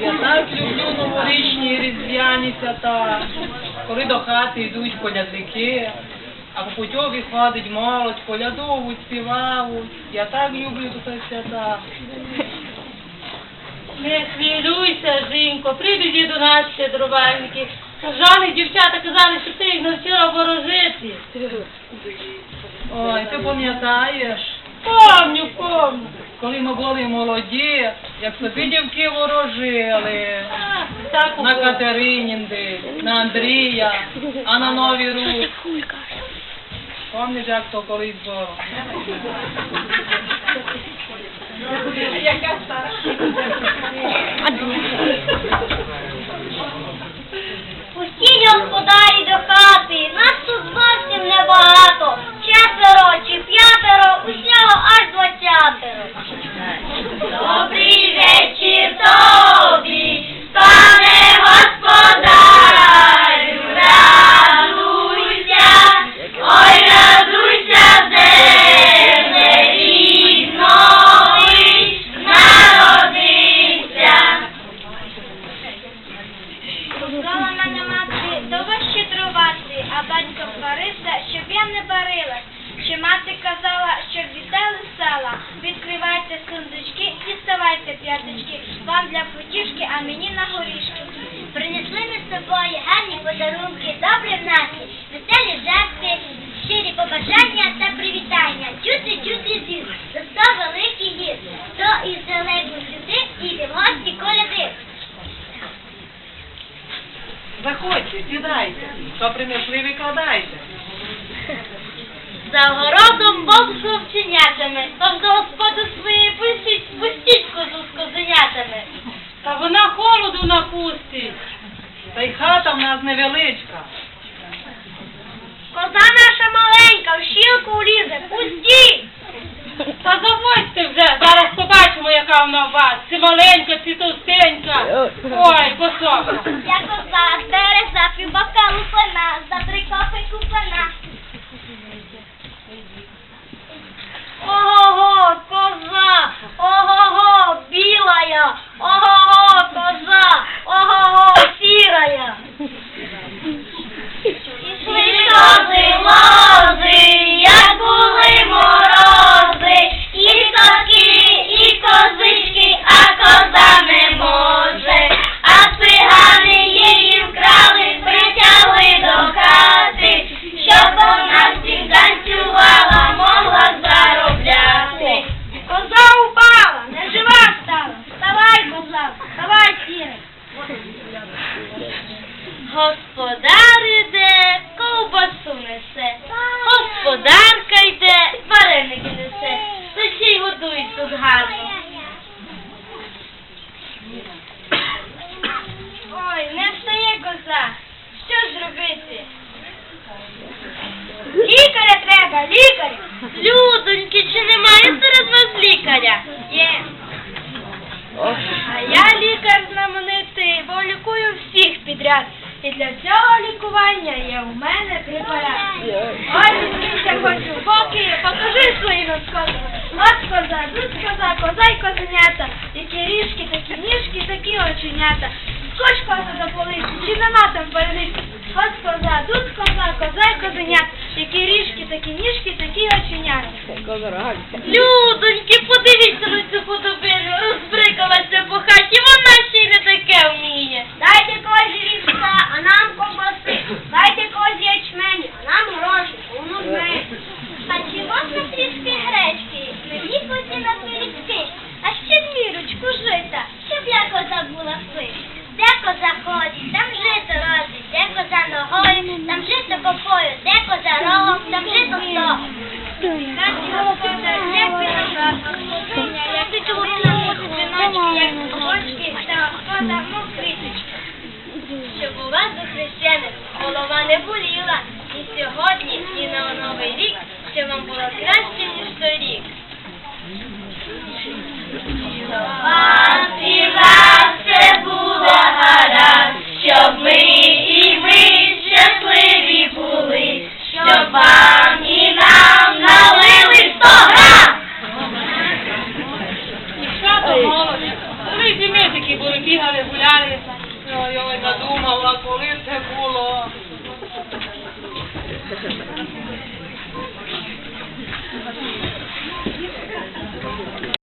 Я так люблю новорічні різдвяні свята, коли до хати йдуть колядники, а по путьові ходить молодь, колядовуть, співають. Я так люблю тут свята. Не хвилюйся, Жінко, прийдуть до нас щедрувальники. Жали дівчата казали, що ти їх навчила ворожити. Ой, ти пам'ятаєш, Помню, помню. коли ми були молоді, як собі дівки ворожили. Так На було. Катеринінди, на Андрія, а на Новий Рух. Пам'ятаєш, як то колись було? Пустіть подарунки, добрі настрій, веселі жарти, щирі побажання та привітання. Чути, чути зір, за сто великий гір. То із далеку сюди і в коляди. Заходьте, сідайте, що принесли, викладайте. За городом Бог з овченятами, там до господи своєї пустіть, пустіть козу з козенятами. Та вона холоду напустить. Та й хата в нас невеличка. Коза наша маленька, в щілку влізе, пустіть! Та заводьте вже, зараз побачимо, яка вона у вас. Чи маленька, чи товстенька. Ой, висока. Йде, вареники несе, та ще й годують тут гарно. Ой, не встає коза, що ж робити? Лікаря треба, лікаря. Людоньки, чи немає серед вас лікаря? Є. А я лікар знаменитий, бо лікую всіх підряд. І для цього лікування є у мене препарат. Ось дивіться, хочу поки, покажи свої носкоти. От коза, тут коза, коза й козенята. Які ріжки, такі ніжки, такі оченята. Скоч коза до полиці, чи нема там полиці? От коза, тут коза, коза й козенята. Які ріжки, такі ніжки, такі оченята. Людоньки, подивіться на цю худобину, розбрикалася хрещених голова не боліла, і сьогодні, і на новий рік, ще вам було краще, ніж торік. Jumala, kolit se kulo.